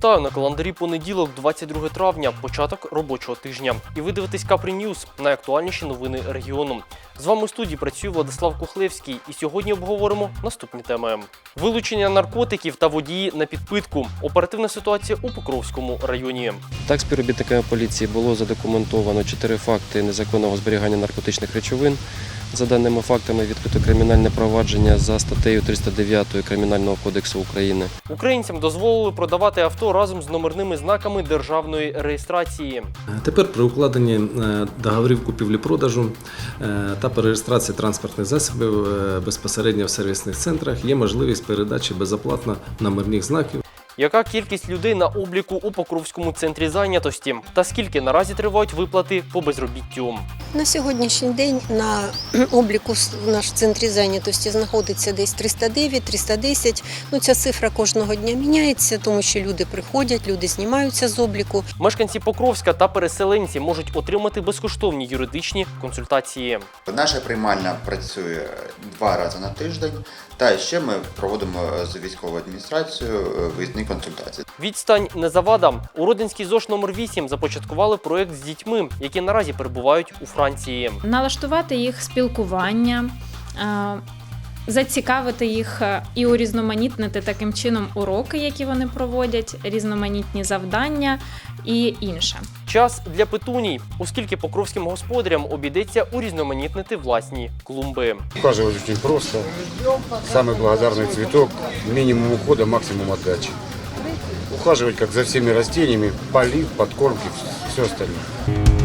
Вітаю на календарі понеділок, 22 травня, початок робочого тижня. І ви дивитесь Капрі Ньюз, найактуальніші новини регіону. З вами у студії працює Владислав Кухлевський, і сьогодні обговоримо наступні теми: вилучення наркотиків та водії на підпитку, оперативна ситуація у Покровському районі. Так, співробітниками поліції було задокументовано чотири факти незаконного зберігання наркотичних речовин. За даними фактами, відкрито кримінальне провадження за статтею 309 Кримінального кодексу України. Українцям дозволили продавати авто разом з номерними знаками державної реєстрації. Тепер при укладенні е, договорів купівлі-продажу е, та перереєстрації транспортних засобів е, безпосередньо в сервісних центрах є можливість передачі безоплатно номерних знаків. Яка кількість людей на обліку у Покровському центрі зайнятості? Та скільки наразі тривають виплати по безробіттю? На сьогоднішній день на обліку в наш центрі зайнятості знаходиться десь 309-310. Ну, ця цифра кожного дня міняється, тому що люди приходять, люди знімаються з обліку. Мешканці Покровська та переселенці можуть отримати безкоштовні юридичні консультації. Наша приймальна працює два рази на тиждень, та ще ми проводимо з військовою адміністрацією е, виїзні консультації. Відстань не завада. У Родинській ЗОЖ номер 8 започаткували проект з дітьми, які наразі перебувають у Франції. налаштувати їх спілкування, е, зацікавити їх е, і урізноманітнити таким чином уроки, які вони проводять, різноманітні завдання і інше. Час для петуній, оскільки покровським господарям обійдеться урізноманітнити власні клумби. Ухаживать очень просто. Самый благодарный цветок. Минимум ухода, максимум отдачи. Ухаживать как за всеми растениями, полив, подкормки, все остальное.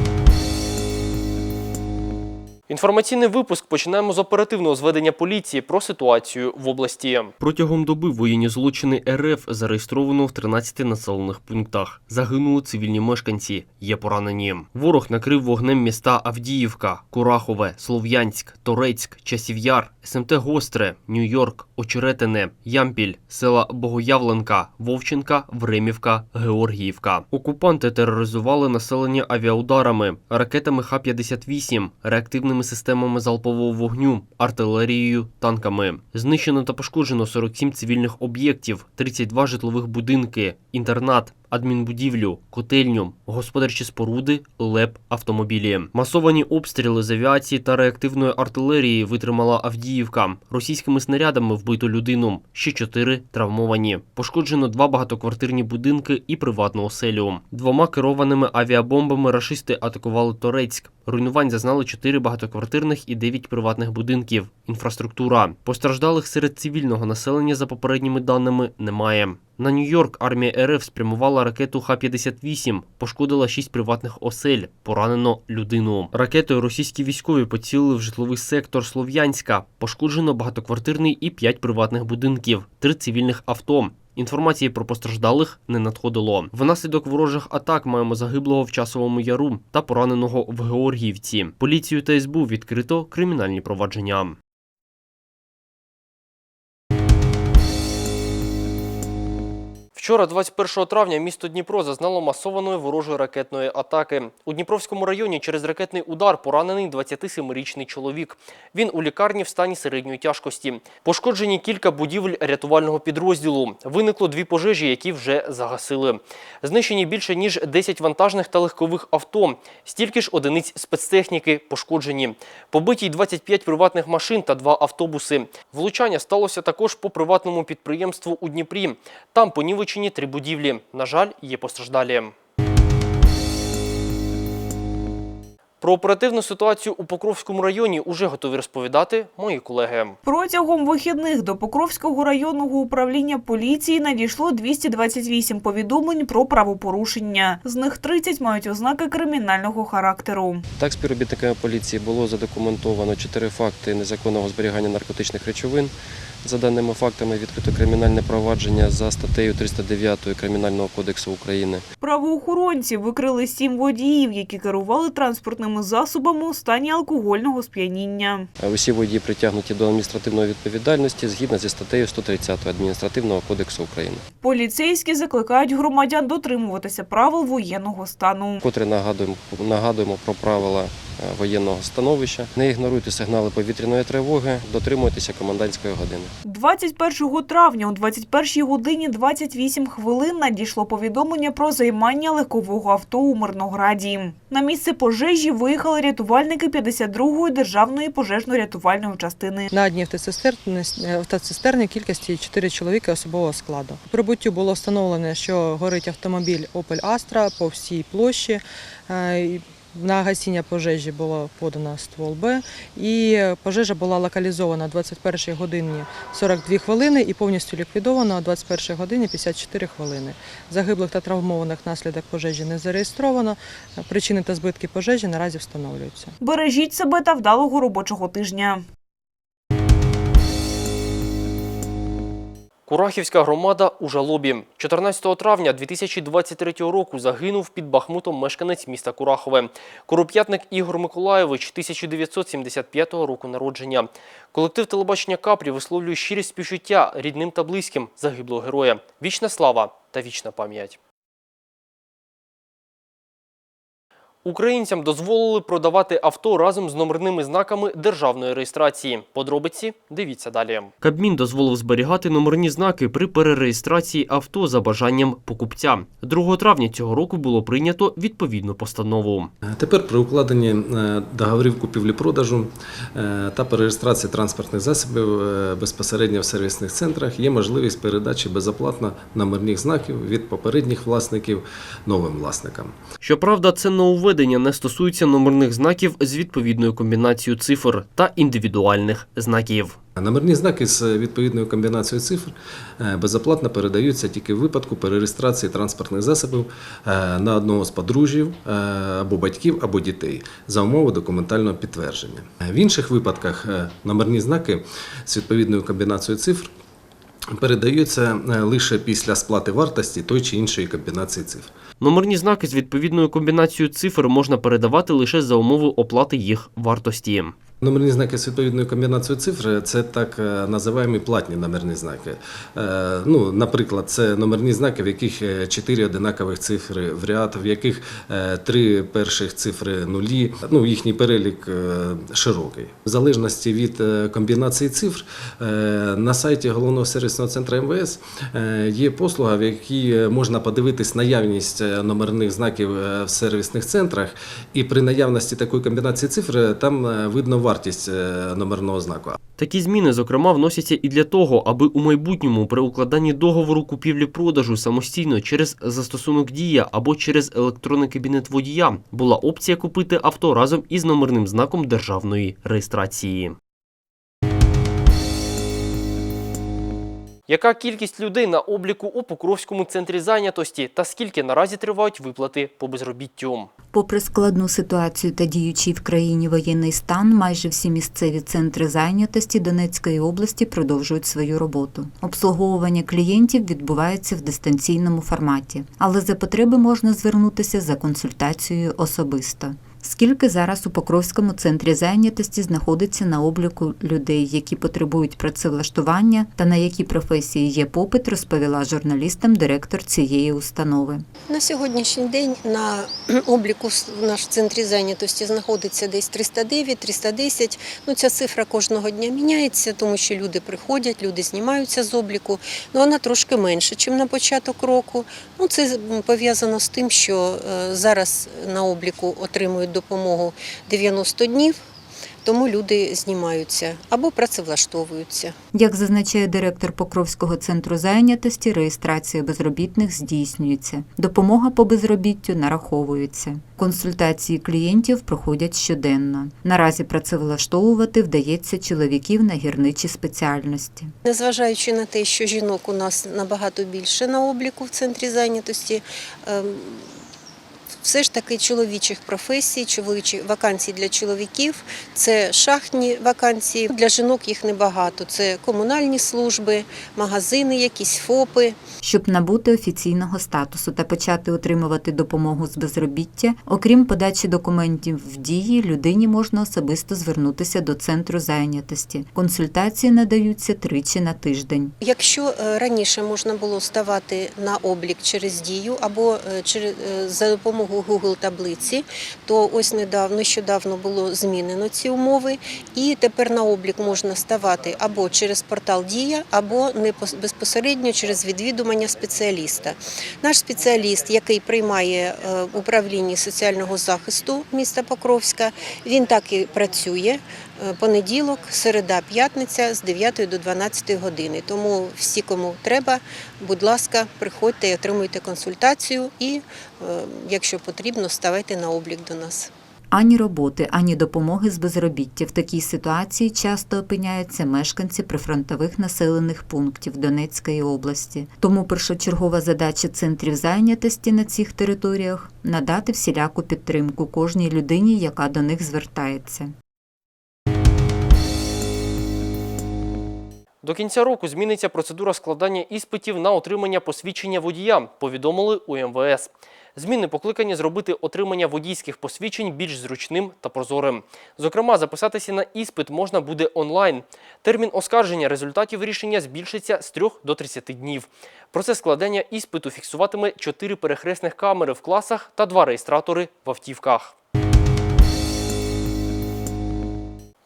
Інформаційний випуск починаємо з оперативного зведення поліції про ситуацію в області. Протягом доби воєнні злочини РФ зареєстровано в 13 населених пунктах. Загинули цивільні мешканці, є поранені. Ворог накрив вогнем міста Авдіївка, Курахове, Слов'янськ, Торецьк, Часів'яр, СМТ Гостре, Нью-Йорк, Очеретине, Ямпіль, села Богоявленка, Вовченка, Времівка, Георгіївка. Окупанти тероризували населення авіаударами, ракетами Х-58, реактивними системами залпового вогню, артилерією, танками. Знищено та пошкоджено 47 цивільних об'єктів, 32 житлових будинки, інтернат, адмінбудівлю, котельню, господарчі споруди, ЛЕП, автомобілі. Масовані обстріли з авіації та реактивної артилерії витримала Авдіївка. Російськими снарядами вбито людину. Ще чотири травмовані. Пошкоджено два багатоквартирні будинки і приватну оселю. Двома керованими авіабомбами рашисти атакували Торецьк. Руйнувань зазнали чотири багатоквартирних і дев'ять приватних будинків. Інфраструктура постраждалих серед цивільного населення за попередніми даними немає. На Нью-Йорк армія РФ спрямувала ракету Х-58, пошкодила шість приватних осель, поранено людину. Ракетою російські військові поцілили в житловий сектор Слов'янська. Пошкоджено багатоквартирний і п'ять приватних будинків, три цивільних авто. Інформації про постраждалих не надходило. Внаслідок ворожих атак маємо загиблого в часовому яру та пораненого в Георгіївці. Поліцію та СБУ відкрито кримінальні провадження. Вчора, 21 травня, місто Дніпро зазнало масованої ворожої ракетної атаки. У Дніпровському районі через ракетний удар поранений 27-річний чоловік. Він у лікарні в стані середньої тяжкості. Пошкоджені кілька будівель рятувального підрозділу. Виникло дві пожежі, які вже загасили. Знищені більше ніж 10 вантажних та легкових авто. Стільки ж одиниць спецтехніки пошкоджені. Побиті й 25 приватних машин та два автобуси. Влучання сталося також по приватному підприємству у Дніпрі. Там понівечені три будівлі. На жаль, є постраждалі. Про оперативну ситуацію у Покровському районі уже готові розповідати мої колеги. Протягом вихідних до Покровського районного управління поліції надійшло 228 повідомлень про правопорушення. З них 30 мають ознаки кримінального характеру. Так, співробітниками поліції було задокументовано чотири факти незаконного зберігання наркотичних речовин. За даними фактами, відкрито кримінальне провадження за статтею 309 Кримінального кодексу України. Правоохоронці викрили сім водіїв, які керували транспортними засобами у стані алкогольного сп'яніння. Усі водії притягнуті до адміністративної відповідальності згідно зі статтею 130 Адміністративного кодексу України. Поліцейські закликають громадян дотримуватися правил воєнного стану. Котре нагадуємо, нагадуємо про правила воєнного становища. Не ігноруйте сигнали повітряної тривоги, дотримуйтеся комендантської години. 21 травня о 21 годині 28 хвилин надійшло повідомлення про займання легкового авто у Мирнограді. На місце пожежі виїхали рятувальники 52-ї державної пожежно-рятувальної частини. На одній автоцистерні, автоцистерні кількості 4 чоловіки особового складу. Прибуттю було встановлено, що горить автомобіль Opel Astra по всій площі. На гасіння пожежі було подано ствол Б, і пожежа була локалізована о 21 годині 42 хвилини і повністю ліквідована о 21 годині 54 хвилини. Загиблих та травмованих наслідок пожежі не зареєстровано. Причини та збитки пожежі наразі встановлюються. Бережіть себе та вдалого робочого тижня. Курахівська громада у жалобі. 14 травня 2023 року загинув під Бахмутом мешканець міста Курахове. Короп'ятник Ігор Миколаєвич 1975 року народження. Колектив телебачення Капрі висловлює щирі співчуття рідним та близьким загиблого героя. Вічна слава та вічна пам'ять. Українцям дозволили продавати авто разом з номерними знаками державної реєстрації. Подробиці дивіться далі. Кабмін дозволив зберігати номерні знаки при перереєстрації авто за бажанням покупця. 2 травня цього року було прийнято відповідну постанову. Тепер при укладенні е, договорів купівлі-продажу е, та перереєстрації транспортних засобів е, безпосередньо в сервісних центрах є можливість передачі безоплатно номерних знаків від попередніх власників новим власникам. Щоправда, це нововведення не стосується номерних знаків з відповідною комбінацією цифр та індивідуальних знаків. Номерні знаки з відповідною комбінацією цифр е, безоплатно передаються тільки в випадку перереєстрації транспортних засобів е, на одного з подружжів е, або батьків, або дітей за умови документального підтвердження. В інших випадках номерні знаки з відповідною комбінацією цифр передаються лише після сплати вартості той чи іншої комбінації цифр. Номерні знаки з відповідною комбінацією цифр можна передавати лише за умови оплати їх вартості. Номерні знаки з відповідною комбінацією цифр це так е, називаємо платні номерні знаки. Е, Ну, наприклад, це номерні знаки, в яких е, чотири одинакових цифри в ряд, в яких три перших цифри нулі. Ну, їхній перелік широкий. В залежності від комбінації цифр на сайті головного сервісного центру МВС є послуга, в якій можна подивитись наявність номерних знаків в сервісних центрах, і при наявності такої комбінації цифр там видно вартість е, номерного знаку. Такі зміни, зокрема, вносяться і для того, аби у майбутньому при укладанні договору купівлі-продажу самостійно через застосунок дія або через електронний кабінет водія була опція купити авто разом із номерним знаком державної реєстрації. Яка кількість людей на обліку у Покровському центрі зайнятості та скільки наразі тривають виплати по безробіттю? Попри складну ситуацію та діючий в країні воєнний стан, майже всі місцеві центри зайнятості Донецької області продовжують свою роботу. Обслуговування клієнтів відбувається в дистанційному форматі, але за потреби можна звернутися за консультацією особисто. Скільки зараз у Покровському центрі зайнятості знаходиться на обліку людей, які потребують працевлаштування та на які професії є попит, розповіла журналістам директор цієї установи. На сьогоднішній день на обліку в наш центрі зайнятості знаходиться десь 309-310. Ну, ця цифра кожного дня міняється, тому що люди приходять, люди знімаються з обліку. Ну, вона трошки менше, ніж на початок року. Ну, це пов'язано з тим, що е, зараз на обліку отримують допомогу 90 днів, тому люди знімаються або працевлаштовуються. Як зазначає директор Покровського центру зайнятості, реєстрація безробітних здійснюється. Допомога по безробіттю нараховується. Консультації клієнтів проходять щоденно. Наразі працевлаштовувати вдається чоловіків на гірничі спеціальності. Незважаючи на те, що жінок у нас набагато більше на обліку в центрі зайнятості, ем, все ж таки чоловічих професій, чоловічі вакансій для чоловіків це шахтні вакансії. Для жінок їх небагато. Це комунальні служби, магазини, якісь ФОПи. Щоб набути офіційного статусу та почати отримувати допомогу з безробіття, окрім подачі документів в дії, людині можна особисто звернутися до центру зайнятості. Консультації надаються тричі на тиждень. Якщо е, раніше можна було ставати на облік через дію або е, через за допомогою Google таблиці, то ось недавно, нещодавно було змінено ці умови, і тепер на облік можна ставати або через портал Дія, або безпосередньо через відвідування спеціаліста. Наш спеціаліст, який приймає е, в управлінні соціального захисту міста Покровська, він так і працює. Е, Понеділок, середа, п'ятниця з 9 до 12 години. Тому всі, кому треба, будь ласка, приходьте і отримуйте консультацію, і, е, якщо потрібно, ставайте на облік до нас. Ані роботи, ані допомоги з безробіття в такій ситуації часто опиняються мешканці прифронтових населених пунктів Донецької області. Тому першочергова задача центрів зайнятості на цих територіях надати всіляку підтримку кожній людині, яка до них звертається. До кінця року зміниться процедура складання іспитів на отримання посвідчення водія, повідомили у МВС. Зміни покликані зробити отримання водійських посвідчень більш зручним та прозорим. Зокрема, записатися на іспит можна буде онлайн. Термін оскарження результатів рішення збільшиться з 3 до 30 днів. Процес складання іспиту фіксуватиме 4 перехресних камери в класах та 2 реєстратори в автівках.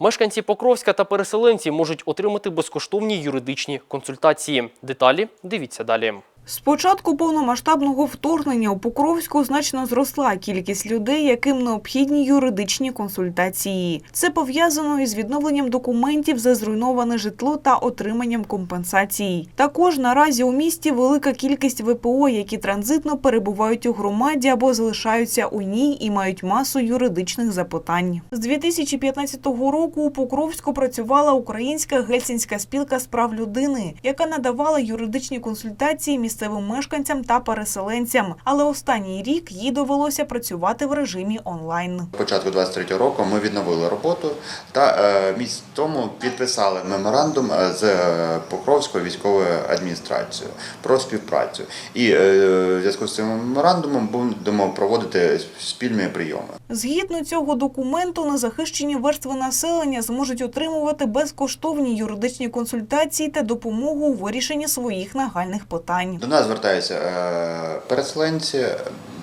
Мешканці Покровська та переселенці можуть отримати безкоштовні юридичні консультації. Деталі дивіться далі. З початку повномасштабного вторгнення у Покровську значно зросла кількість людей, яким необхідні юридичні консультації. Це пов'язано із відновленням документів за зруйноване житло та отриманням компенсацій. Також наразі у місті велика кількість ВПО, які транзитно перебувають у громаді або залишаються у ній і мають масу юридичних запитань. З 2015 року у Покровську працювала Українська гельсінська спілка з прав людини, яка надавала юридичні консультації місцевим мешканцям та переселенцям. Але останній рік їй довелося працювати в режимі онлайн. Початку 23 року ми відновили роботу та е, місяць тому підписали меморандум е, з е, Покровською військовою адміністрацією про співпрацю. І в зв'язку з цим меморандумом будемо проводити спільні прийоми. Згідно цього документу, незахищені верстви населення зможуть отримувати безкоштовні юридичні консультації та допомогу у вирішенні своїх нагальних питань. Нас звертаються е, переселенці,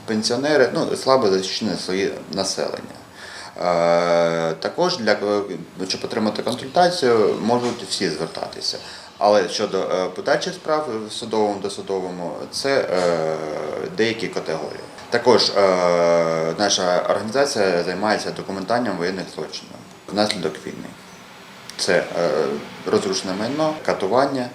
пенсіонери, ну слабо захищені слої населення. Е, Також для щоб отримати консультацію, можуть всі звертатися. Але щодо е, подальших справ в судовому досудовому, це е, деякі категорії. Також е, наша організація займається документанням воєнних злочинів внаслідок війни. Це е, розрушене майно, катування,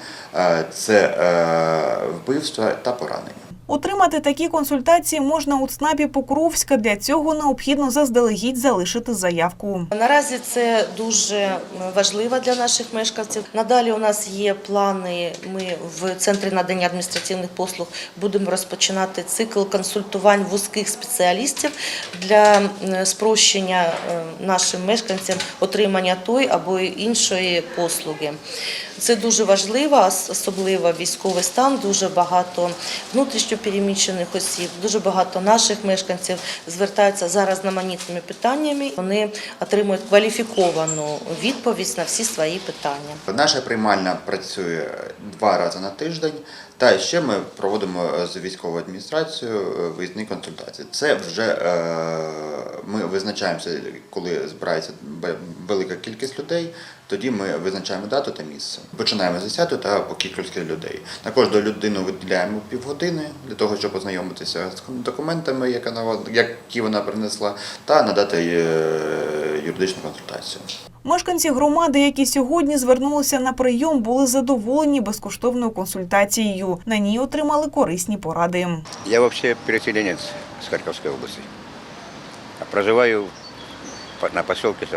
це е, вбивства та поранення. Отримати такі консультації можна у ЦНАПі Покровська. Для цього необхідно заздалегідь залишити заявку. Наразі це дуже важливо для наших мешканців. Надалі у нас є плани. Ми в центрі надання адміністративних послуг будемо розпочинати цикл консультувань вузьких спеціалістів для спрощення е, нашим мешканцям отримання той або іншої послуги. Це дуже важливо, особливо військовий стан. Дуже багато внутрішньопереміщених осіб, дуже багато наших мешканців звертаються за наманітними питаннями. Вони отримують кваліфіковану відповідь на всі свої питання. Наша приймальна працює два рази на тиждень, та ще ми проводимо з військовою адміністрацією е, виїзні консультації. Це вже е, ми визначаємося, коли збирається велика кількість людей. Тоді ми визначаємо дату та місце. Починаємо з 10 та по кількості людей. Також до людини виділяємо півгодини для того, щоб ознайомитися з документами, яка нава- які вона принесла, та надати юридичну консультацію. Мешканці громади, які сьогодні звернулися на прийом, були задоволені безкоштовною консультацією. На ній отримали корисні поради. Я вообще переселенец с Харьковской области. Проживаю на поселке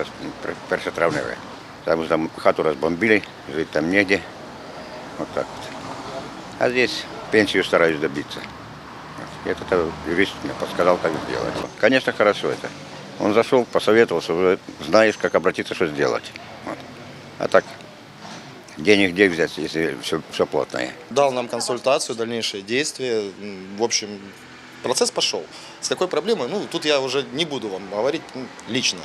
Першотравневе. Там, там хату разбомбили, жить там негде. Вот так вот. А здесь пенсию стараюсь добиться. Это юрист мне подсказал, как сделать. Конечно, хорошо это. Он зашел, посоветовался, уже знаешь, как обратиться, что сделать. Вот. А так, денег где взять, если все, все плотное? дал нам консультацию, дальнейшие действия. В общем, процесс пошел. С какой проблемой? Ну, тут я уже не буду вам говорить м, лично.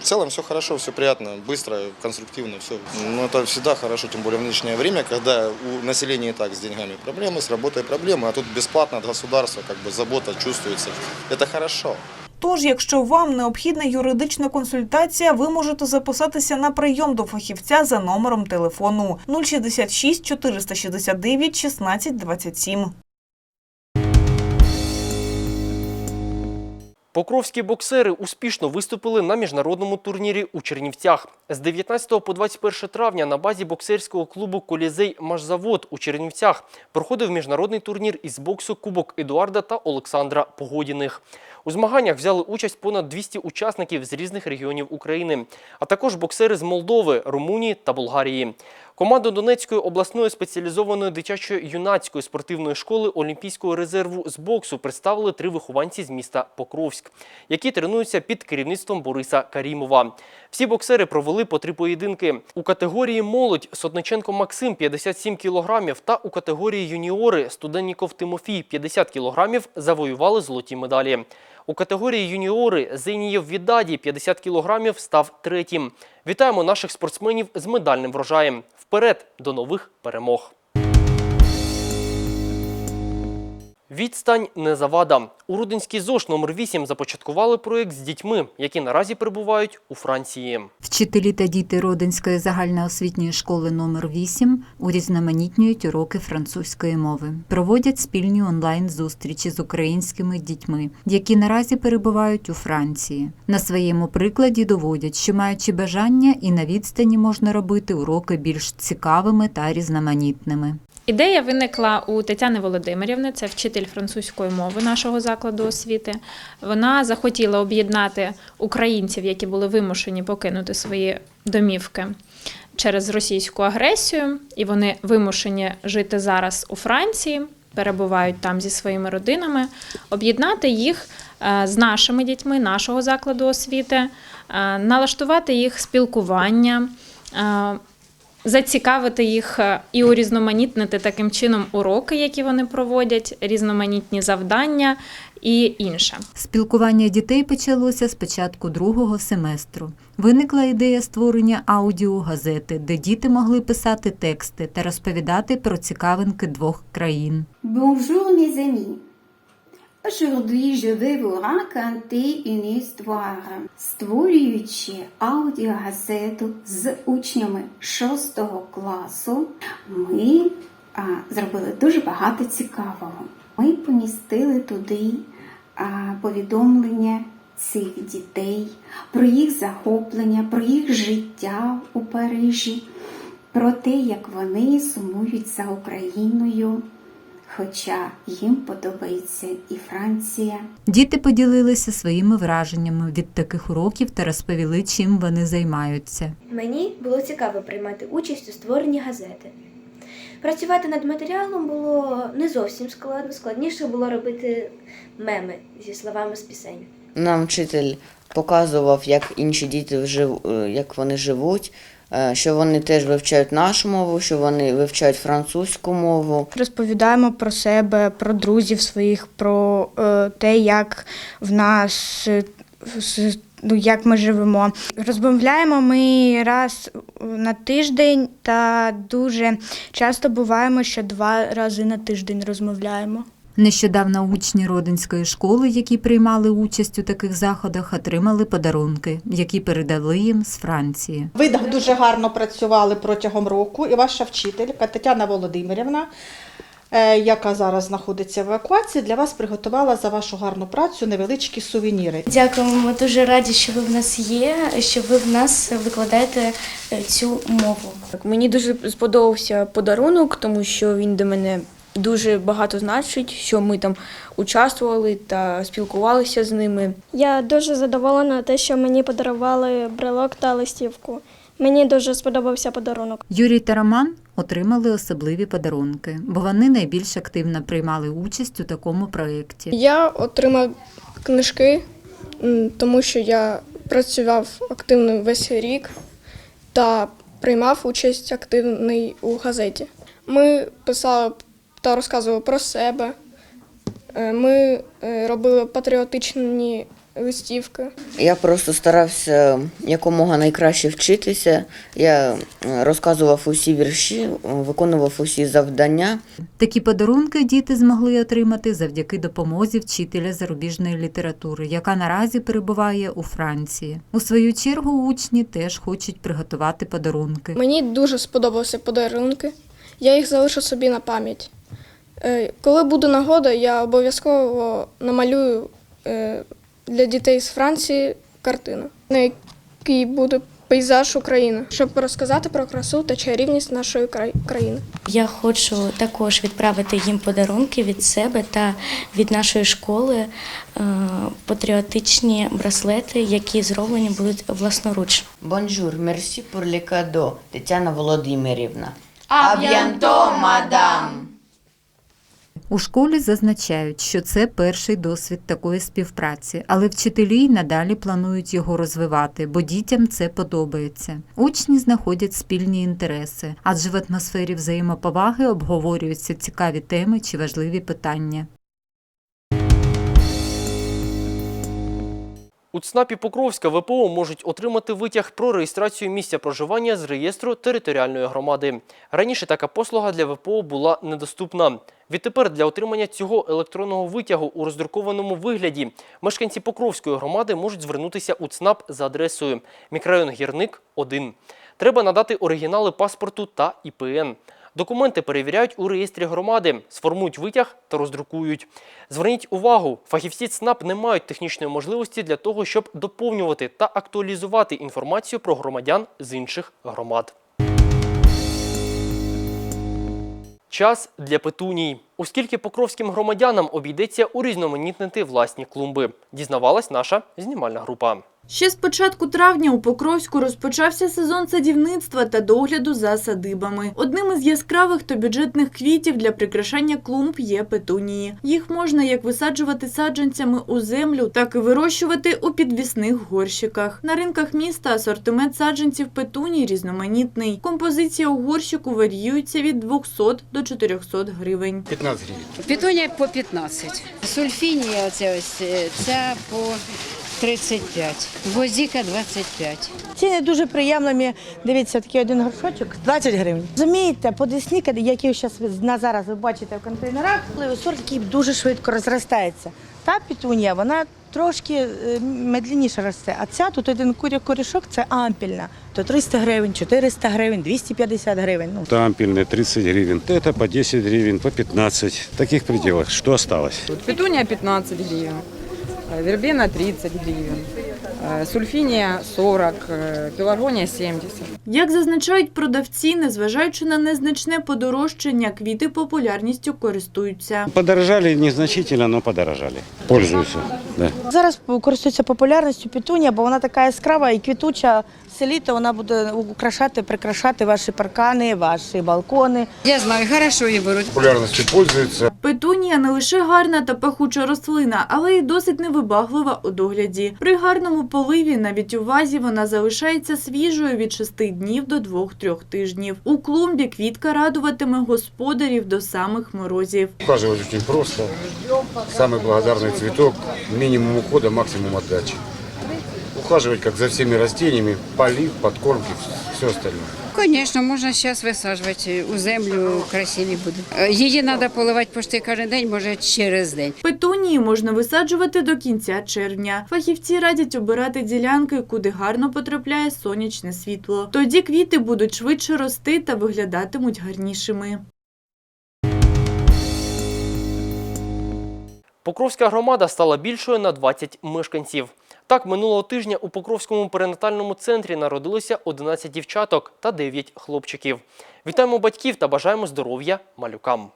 В целом все хорошо, все приятно, быстро, конструктивно, все. Ну, это всегда хорошо, тем более в нынешнее время, когда у населения и так с деньгами проблемы, с работой проблемы, а тут бесплатно от государства, как бы забота чувствуется. Это хорошо. Тож, якщо вам необхідна юридична консультація, ви можете записатися на прийом до фахівця за номером телефону 066 469 16 27. Покровські боксери успішно виступили на міжнародному турнірі у Чернівцях. З 19 по 21 травня на базі боксерського клубу Колізей Машзавод у Чернівцях проходив міжнародний турнір із боксу Кубок Едуарда та Олександра Погодіних. У змаганнях взяли участь понад 200 учасників з різних регіонів України, а також боксери з Молдови, Румунії та Болгарії. Команду Донецької обласної спеціалізованої дитячої юнацької спортивної школи Олімпійського резерву з боксу представили три вихованці з міста Покровськ, які тренуються під керівництвом Бориса Карімова. Всі боксери провели по три поєдинки. У категорії молодь Сотниченко Максим 57 кілограмів та у категорії юніори Студенніков Тимофій 50 кілограмів завоювали золоті медалі. У категорії юніори Зейнієв Відаді 50 кілограмів став третім. Вітаємо наших спортсменів з медальним врожаєм. Вперед до нових перемог! Відстань не завада. У Рудинській ЗОЖ номер 8 започаткували проєкт з дітьми, які наразі перебувають у Франції. Вчителі та діти Родинської загальноосвітньої школи номер 8 урізноманітнюють уроки французької мови. Проводять спільні онлайн-зустрічі з українськими дітьми, які наразі перебувають у Франції. На своєму прикладі доводять, що маючи бажання і на відстані можна робити уроки більш цікавими та різноманітними. Ідея виникла у Тетяни Володимирівни, це вчитель французької мови нашого закладу освіти. Вона захотіла об'єднати українців, які були вимушені покинути свої домівки через російську агресію, і вони вимушені жити зараз у Франції, перебувають там зі своїми родинами, об'єднати їх е, з нашими дітьми, нашого закладу освіти, е, налаштувати їх спілкування. Зацікавити їх е, і урізноманітнити таким чином уроки, які вони проводять, різноманітні завдання і інше. Спілкування дітей почалося з початку другого семестру. Виникла ідея створення аудіогазети, де діти могли писати тексти та розповідати про цікавинки двох країн. Bonjour mes amis. Aujourd'hui, je vais vous raconter une histoire. Створюючи аудіогазету з учнями 6 класу, ми а, зробили дуже багато цікавого. Ми помістили туди а, повідомлення цих дітей про їх захоплення, про їх життя у Парижі, про те, як вони сумують за Україною. Хоча їм подобається і Франція. Діти поділилися своїми враженнями від таких уроків та розповіли, чим вони займаються. Мені було цікаво приймати участь у створенні газети. Працювати над матеріалом було не зовсім складно, складніше було робити меми зі словами з пісень. Нам вчитель показував, як інші діти вжив, е, як вони живуть, що вони теж вивчають нашу мову, що вони вивчають французьку мову. Розповідаємо про себе, про друзів своїх, про е, те, як в нас е, ну, як ми живемо. Розмовляємо ми раз на тиждень та дуже часто буваємо, що два рази на тиждень розмовляємо. Нещодавно учні Родинської школи, які приймали участь у таких заходах, отримали подарунки, які передали їм з Франції. Ви дуже гарно працювали протягом року, і ваша вчителька Тетяна Володимирівна, е, яка зараз знаходиться в евакуації, для вас приготувала за вашу гарну працю невеличкі сувеніри. Дякуємо, ми дуже раді, що ви в нас є, що ви в нас викладаєте е, цю мову. Мені дуже сподобався подарунок, тому що він до мене дуже багато значить, що ми там участвували та спілкувалися з ними. Я дуже задоволена те, що мені подарували брелок та листівку. Мені дуже сподобався подарунок. Юрій та Роман отримали особливі подарунки, бо вони найбільш активно приймали участь у такому проєкті. Я отримав книжки, тому що я працював активно весь рік та приймав участь активний у газеті. Ми писали та розказували про себе. Е, Ми е, робили патріотичні листівки. Я просто старався якомога найкраще вчитися. Я е, розказував усі вірші, виконував усі завдання. Такі подарунки діти змогли отримати завдяки допомозі вчителя зарубіжної літератури, яка наразі перебуває у Франції. У свою чергу учні теж хочуть приготувати подарунки. Мені дуже сподобалися подарунки. Я їх залишу собі на пам'ять. Е, Коли буде нагода, я обов'язково намалюю е, для дітей з Франції картину, на якій буде пейзаж України, щоб розказати про красу та чарівність нашої країни. Я хочу також відправити їм подарунки від себе та від нашої школи, е, патріотичні браслети, які зроблені будуть власноруч. Бонжур, мерсі les Тетяна Володимирівна. А мадам! У школі зазначають, що це перший досвід такої співпраці, але вчителі й надалі планують його розвивати, бо дітям це подобається. Учні знаходять спільні інтереси, адже в атмосфері взаємоповаги обговорюються цікаві теми чи важливі питання. У ЦНАПі Покровська ВПО можуть отримати витяг про реєстрацію місця проживання з реєстру територіальної громади. Раніше така послуга для ВПО була недоступна. Відтепер для отримання цього електронного витягу у роздрукованому вигляді мешканці Покровської громади можуть звернутися у ЦНАП за адресою мікрорайон Гірник 1. Треба надати оригінали паспорту та ІПН. Документи перевіряють у реєстрі громади, сформують витяг та роздрукують. Зверніть увагу, фахівці ЦНАП не мають технічної можливості для того, щоб доповнювати та актуалізувати інформацію про громадян з інших громад. Час для петуній. Оскільки покровським громадянам обійдеться урізноманітнити власні клумби, дізнавалась наша знімальна група. Ще з початку травня у Покровську розпочався сезон садівництва та догляду за садибами. Одним із яскравих та бюджетних квітів для прикрашання клумб є петунії. Їх можна як висаджувати саджанцями у землю, так і вирощувати у підвісних горщиках. На ринках міста асортимент саджанців петуній різноманітний. Композиція у горщику варіюється від 200 до 400 гривень. 15 гривен. Петунія по 15. Сульфінія оця ось е, ця по 35. Гвоздіка 25. Ціни дуже приємні. Дивіться, такий один горшочок 20 гривень. Розумієте, подисні, які зараз на зараз ви бачите в контейнерах, сорт який дуже швидко розростається. Та петунія, вона трошки е, медленніше росте. А ця тут один куря корішок це ампільна. То 300 гривень, 400 гривень, 250 гривень. Ну, Тампельные 30 гривен. Это по 10 гривен, по 15. В таких пределах. Что осталось? Петуния 15 гривен, э, вербена 30 гривен, сульфінія 40, пеларгонія 70. Як зазначають продавці, незважаючи на незначне подорожчання, квіти популярністю користуються. Подорожали незначительно, але подорожали. Пользуются. Да. Зараз користуються популярністю петунія, бо вона така яскрава і квітуча. Все літо вона буде украшати, прикрашати ваші паркани, ваші балкони. Я знаю, хорошо її беруть. Популярностью пользуется. Петунія не лише гарна та пахуча рослина, але й досить невибаглива у догляді. При гарному поливі, навіть у вазі, вона залишається свіжою від 6 днів до 2-3 тижнів. У клумбі квітка радуватиме господарів до самих морозів. Ухаживать очень просто. Самый благодарный цветок. Минимум ухода, максимум отдачи. Ухаживать как за всеми растениями, полив, подкормки, все остальное. Звісно, можна зараз висаджувати у землю, красиві буде. Її треба поливати почти кожен день, може через день. Петунії можна висаджувати до кінця червня. Фахівці радять обирати ділянки, куди гарно потрапляє сонячне світло. Тоді квіти будуть швидше рости та виглядатимуть гарнішими. Покровська громада стала більшою на 20 мешканців. Так, минулого тижня у Покровському перинатальному центрі народилося 11 дівчаток та 9 хлопчиків. Вітаємо батьків та бажаємо здоров'я малюкам.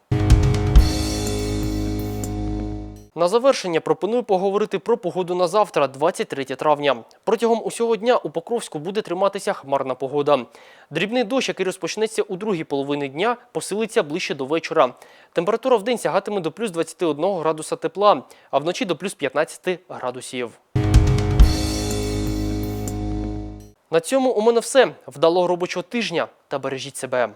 На завершення пропоную поговорити про погоду на завтра, 23 травня. Протягом усього дня у Покровську буде триматися хмарна погода. Дрібний дощ, який розпочнеться у другій половині дня, посилиться ближче до вечора. Температура в день сягатиме до плюс 21 градуса тепла, а вночі до плюс 15 градусів. На цьому у мене все. Вдалого робочого тижня та бережіть себе.